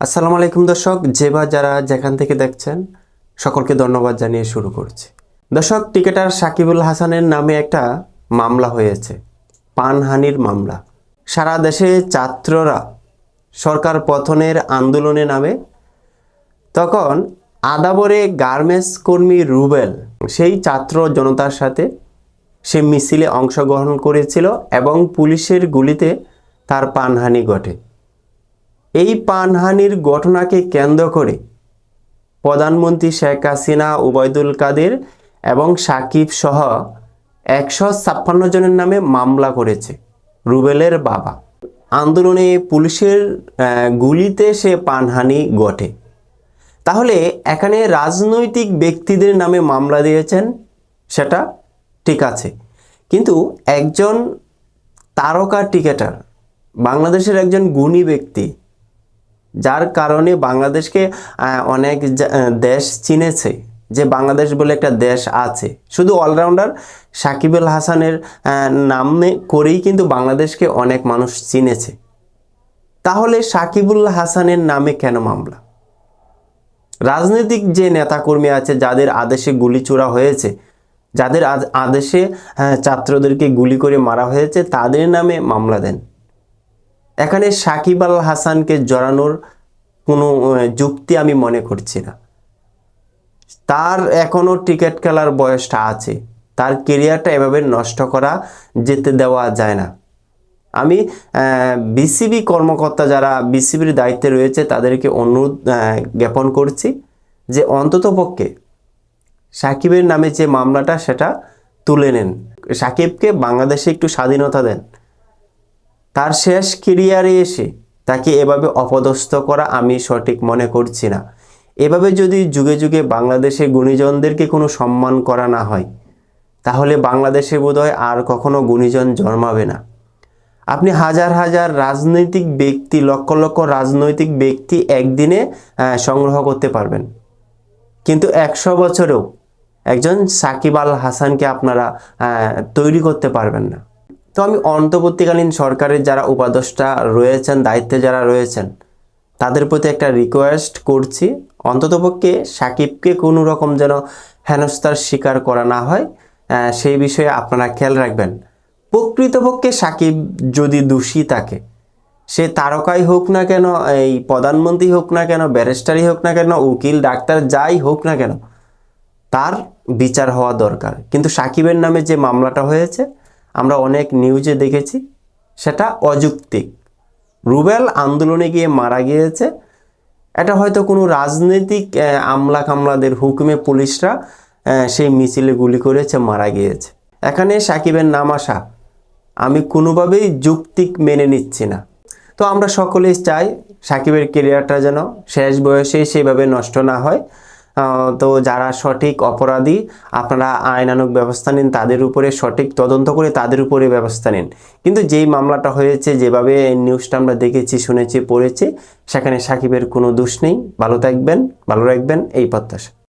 আসসালামু আলাইকুম দর্শক, যে বা যারা যেখান থেকে দেখছেন, সকলকে ধন্যবাদ জানিয়ে শুরু করছি। দর্শক টিকেটার সাকিবুল হাসানের নামে একটা মামলা হয়েছে, পানহানির মামলা। সারা দেশে ছাত্ররা সরকার পথনের আন্দোলনে নামে। তখন আদাবরে গার্মেন্টস কর্মী রুবেল, সেই ছাত্র জনতার সাথে সে মিছিলে অংশগ্রহণ করেছিল এবং পুলিশের গুলিতে তার পানহানি ঘটে। এই পানহানির ঘটনাকে কেন্দ্র করে প্রধানমন্ত্রী শেখ হাসিনা, উবায়দুল কাদের এবং সাকিব সহ একশো ছাপ্পান্ন জনের নামে মামলা করেছে রুবেলের বাবা। আন্দোলনে পুলিশের গুলিতে সে পানহানি ঘটে। তাহলে এখানে রাজনৈতিক ব্যক্তিদের নামে মামলা দিয়েছেন, সেটা ঠিক আছে। কিন্তু একজন তারকা টিকেটার, বাংলাদেশের একজন গুণী ব্যক্তি যার কারণে বাংলাদেশকে অনেক দেশ চিনেছে, যে বাংলাদেশ বলে একটা দেশ আছে। শুধু অলরাউন্ডার সাকিবুল হাসানের নামে করেই কিন্তু বাংলাদেশকে অনেক মানুষ চিনেছে। তাহলে সাকিবুল হাসানের নামে কেন মামলা? রাজনৈতিক যে নেতাকর্মী আছে, যাদের আদেশে গুলি চোরা হয়েছে, যাদের আদেশে ছাত্রদেরকে গুলি করে মারা হয়েছে, তাদের নামে মামলা দেন। এখানে সাকিব আল হাসানকে জড়ানোর কোনো যুক্তি আমি মনে করছি না। তার এখনও টিকিট খেলার বয়সটা আছে। তার কেরিয়ারটা এভাবে নষ্ট করা, যেতে দেওয়া যায় না। আমি বিসিবি কর্মকর্তা যারা বিসিবির দায়িত্বে রয়েছে, তাদেরকে অনুরোধ জ্ঞাপন করছি যে অন্ততপক্ষে সাকিবের নামে যে মামলাটা, সেটা তুলে নেন। সাকিবকে বাংলাদেশে একটু স্বাধীনতা দেন। তার শেষ কেরিয়ারে এসে তাকে এভাবে অপদস্থ করা আমি সঠিক মনে করছি না। এভাবে যদি যুগে যুগে বাংলাদেশের গুণীজনদেরকে কোনো সম্মান করা না হয়, তাহলে বাংলাদেশে বোধহয় আর কখনো গুণীজন জন্মাবে না। আপনি হাজার হাজার রাজনৈতিক ব্যক্তি, লক্ষ লক্ষ রাজনৈতিক ব্যক্তি একদিনে সংগ্রহ করতে পারবেন। কিন্তু একশো বছরেও একজন সাকিব আল হাসানকে আপনারা তৈরি করতে পারবেন না। তো আমি অন্তর্বর্তীকালীন সরকারের যারা উপাদেষ্টা রয়েছেন, দায়িত্বে যারা রয়েছেন, তাদের প্রতি একটা রিকোয়েস্ট করছি। অন্ততপক্ষে সাকিবকে কোনো রকম যেন হেনস্থার শিকার করা না হয় সেই বিষয়ে আপনারা খেয়াল রাখবেন। প্রকৃতপক্ষে সাকিব যদি দোষী থাকে, সে তারকাই হোক না কেন, এই প্রধানমন্ত্রী হোক না কেন, ব্যারিস্টারই হোক না কেন, উকিল, ডাক্তার, যাই হোক না কেন, তার বিচার হওয়া দরকার। কিন্তু সাকিবের নামে যে মামলাটা হয়েছে আমরা অনেক নিউজে দেখেছি, সেটা অযৌক্তিক। রুবেল আন্দোলনে গিয়ে মারা গিয়েছে। এটা হয়তো কোনো রাজনৈতিক আমলা কামলাদের হুকুমে পুলিশরা সেই মিছিলে গুলি করেছে, মারা গিয়েছে। এখানে সাকিবের নাম আসা, আমি কোনোভাবেই যৌক্তিক মেনে নিচ্ছি না। তো আমরা সকলেই চাই সাকিবের কেরিয়ারটা যেন শেষ বয়সেই সেইভাবে নষ্ট না হয়। তো যারা সঠিক অপরাধী, আপনারা আইনানুক ব্যবস্থা নিন, তাদের উপরে সঠিক তদন্ত করে তাদের উপরে ব্যবস্থা নিন। কিন্তু যেই মামলাটা হয়েছে, যেভাবে নিউজটা আমরা দেখেছি, শুনেছি, পড়েছি, সেখানে সাকিবের কোনো দোষ নেই। ভালো থাকবেন, ভালো রাখবেন, এই প্রত্যাশা।